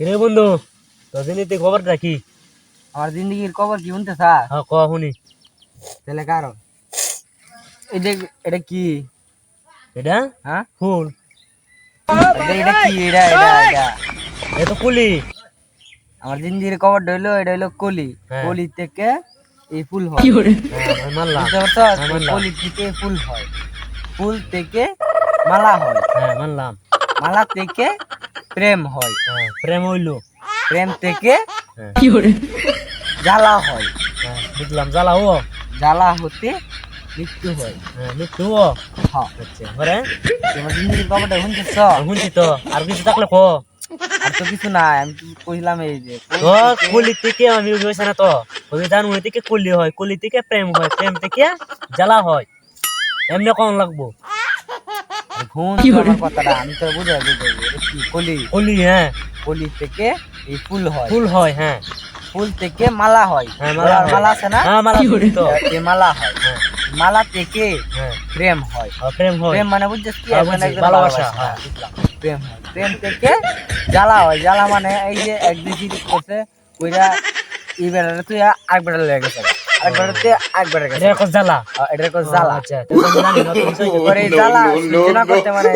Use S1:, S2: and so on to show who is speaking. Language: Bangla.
S1: রে বন্ধু তোর দিনতে খবরটা কি?
S2: আমার জিন্দগির খবর কি শুনতে স্যার
S1: হ্যাঁ ক শুনি।
S2: তাহলে কারণ? এটা এটা কি?
S1: এটা?
S2: হ্যাঁ?
S1: ফুল।
S2: এটা কি? এটা এটা এটা।
S1: এ তো কুলি।
S2: আমার জিন্দগির খবর হইল এটা হইল কলি।
S1: হ্যাঁ।
S2: কলি থেকে এই ফুল হয়।
S1: হ্যাঁ, হ্যাঁ, মানলাম।
S2: কলি থেকে ফুল হয়। ফুল থেকে মালা হয়।
S1: হ্যাঁ মানলাম
S2: মালা থেকে প্রেম হয়।
S1: হ্যাঁ প্রেম হইল।
S2: প্রেম থেকে
S1: হ্যাঁ।
S2: জ্বালা হয়।
S1: হ্যাঁ বুঝলাম জ্বালাও
S2: জ্বালা হতে মৃত্যু হয়।
S1: হ্যাঁ মৃত্যু
S2: হ্যাঁ।
S1: আচ্ছা পরে
S2: তোমার জিন্দগির শুনতেছ?
S1: শুনছি তো। আর কিছু থাকলে ক
S2: আর তো কিছু নাই আমি কইলাম এই যে
S1: তো কুলি থেকে আমি হয়েছে না তো। ওই জানুয়ারি থেকে কুলি হয়। কুলি থেকে প্রেম হয় প্রেম থেকে জ্বালা হয়। এমনি কম লাগবো?
S2: ঘুম আমার কথাটা আমি তো বুঝে বুঝে কি কলি?
S1: কুলি হ্যাঁ।
S2: কলি থেকে এই ফুল হয়।
S1: ফুল হয় হ্যাঁ।
S2: ফুল থেকে মালা হয়।
S1: হ্যাঁ মালা হয়।
S2: মালা আছে না?
S1: হ্যাঁ মালা তো
S2: এই মালা হয়। মালা থেকে প্রেম হয়।
S1: প্রেম হয়।
S2: প্রেম মানে বুঝছিস কি?
S1: ভালোবাসা, হ্যাঁ।
S2: প্রেম হয়। প্রেম থেকে জ্বালা হয়। জ্বালা মানে এই যে এক দুই করছে ওইটা এই বেড়াটা তুই আরেক বেড়া লেগে গেছে আরেক বেড়া গেছে
S1: এটা এখন জ্বালা।
S2: এটা একটা জ্বালা।
S1: আচ্ছা জানি না, তুমি সই করো।
S2: জ্বালা সূচনা করতে মানে